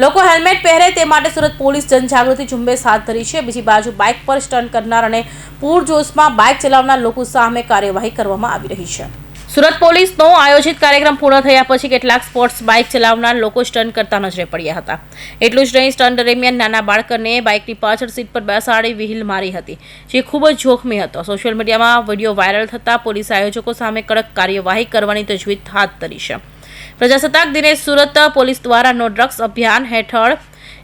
લોકો હેલ્મેટ પહેરે તે માટે સુરત પોલીસ જનજાગૃતિ ઝુંબેશ હાથ ધરી છે. બીજી બાજુ બાઇક પર સ્ટન્ટ કરનાર અને પૂરજોશમાં બાઇક ચલાવનાર લોકો સામે કાર્યવાહી કરવામાં આવી રહી છે. સુરત પોલીસનો આયોજિત કાર્યક્રમ પૂર્ણ થયા પછી કેટલાક સ્પોર્ટ્સ બાઇક ચલાવનાર લોકો સ્ટન્ટ કરતા નજરે પડ્યા હતા. એટલું જ નહીં, સ્ટન્ટ દરમિયાન નાના બાળકને બાઇકની પાછળ સીટ પર બેસાડી વ્હીલ મારી હતી, જે ખૂબ જ જોખમી હતો. સોશિયલ મીડિયામાં વીડિયો વાયરલ થતાં પોલીસ આયોજકો સામે કડક કાર્યવાહી કરવાની તજવીજ હાથ ધરી છે. પ્રજાસત્તાક દિને સુરત પોલીસ દ્વારા નો ડ્રગ્સ અભિયાન હેઠળ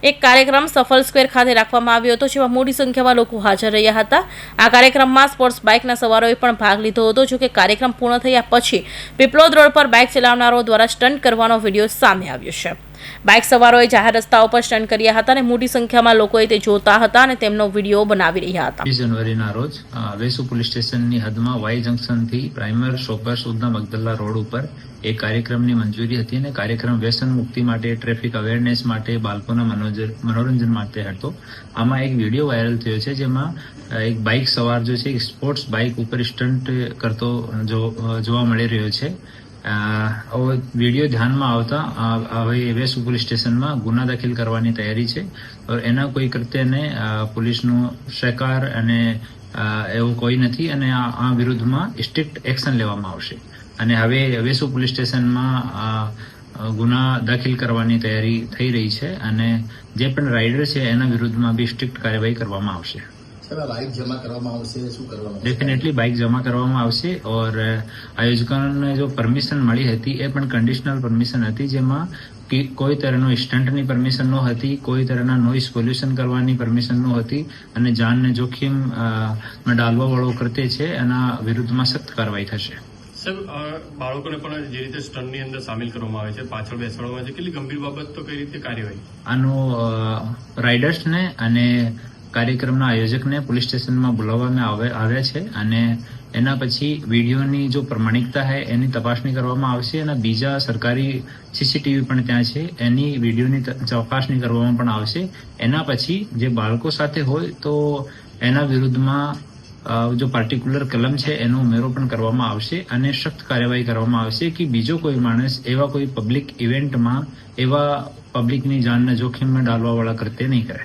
એક કાર્યક્રમ સફલ સ્ક્વેર ખાતે રાખવામાં આવ્યો હતો, જેમાં મોટી સંખ્યામાં લોકો હાજર રહ્યા હતા. આ કાર્યક્રમમાં સ્પોર્ટ્સ બાઇકના સવારોએ પણ ભાગ લીધો હતો જોકે કાર્યક્રમ પૂર્ણ થયા પછી પીપલોદ રોડ પર બાઇક ચલાવનારો દ્વારા સ્ટન્ટ કરવાનો વીડિયો સામે આવ્યો છે. બાઇક સવારોએ જાહેર રસ્તાઓ પર સ્ટન્ટ કર્યા હતા અને મોટી સંખ્યામાં લોકોએ તે જોતા હતા અને તેમનો વીડિયો બનાવી રહ્યા હતા. જાન્યુઆરીના રોજ વેસુ પોલીસ સ્ટેશનની હદમાં વાય જંકશનથી પ્રાઇમર શોપર સુધના મગદલ્લા રોડ ઉપર એક કાર્યક્રમની મંજૂરી હતી અને કાર્યક્રમ વ્યસન મુક્તિ માટે, ટ્રાફિક અવેરનેસ માટે, બાળકોના મનોરંજન માટે હતો. આમાં એક વીડિયો વાયરલ થયો છે જેમાં એક બાઇક સવાર જો છે સ્પોર્ટ્સ બાઇક ઉપર સ્ટન્ટ કરતો જોવા મળી રહ્યો છે. વીડિયો ધ્યાનમાં આવતા હવે વેસ્ટ પોલીસ સ્ટેશનમાં ગુના દાખલ કરવાની તૈયારી છે. એના કોઈ કૃત્યને પોલીસનો સહકાર અને એવું કોઈ નથી અને આ વિરુદ્ધમાં સ્ટ્રિક્ટ એક્શન લેવામાં આવશે. અને હવે વેસુ પોલીસ સ્ટેશનમાં ગુના દાખલ કરવાની તૈયારી થઈ રહી છે અને જે પણ રાઇડર છે એના વિરુદ્ધમાં બી સ્ટ્રિક્ટ કાર્યવાહી કરવામાં આવશે. સાહેબ આ બાઇક જમા કરવામાં આવશે શું કરવામાં ડેફિનેટલી બાઇક જમા કરવામાં આવશે ઓર આયોજકોને જો પરમિશન મળી હતી એ પણ કન્ડિશનલ પરમિશન હતી જેમાં કોઈ તરહનો સ્ટન્ટની પરમિશન ન હતી કોઈ તરહના નોઇઝ પોલ્યુશન કરવાની પરમિશન ન હતી અને જાનને જોખીમ અ, ડાલવા વાળો કરતે છે એના વિરુદ્ધમાં સખ્ત કાર્યવાહી થશે. સર બાળકોને પણ જે રીતે સ્ટનની અંદર સામેલ કરવામાં આવે છે પાછળ બેસાડવામાં આવે છે કેટલી ગંભીર બાબત તો કઈ રીતે કાર્યવાહી? આનો રાઇડર્સને અને કાર્યક્રમના આયોજકને પોલીસ સ્ટેશનમાં બોલાવવામાં આવે- આવ્યા છે અને એના પછી વિડીયોની જો પ્રમાણિકતા છે એની તપાસણી કરવામાં આવશે અને બીજા સરકારી સીસીટીવી પણ ત્યાં છે. એની વિડીયોની ત- ચકાસણી કરવામાં પણ આવશે. એના પછી જે બાળકો સાથે હોય તો એના વિરુદ્ધમાં જો પાર્ટિક્યુલર કલમ છે એનો ઉમેરો પણ કરવામાં આવશે અને સખ્ત કાર્યવાહી કરવામાં આવશે કે બીજો કોઈ માણસ એવા કોઈ પબ્લિક ઇવેન્ટમાં એવા પબ્લિકની જાનને જોખમમાં ડાલવાવાળા કરતે નહીં કરે.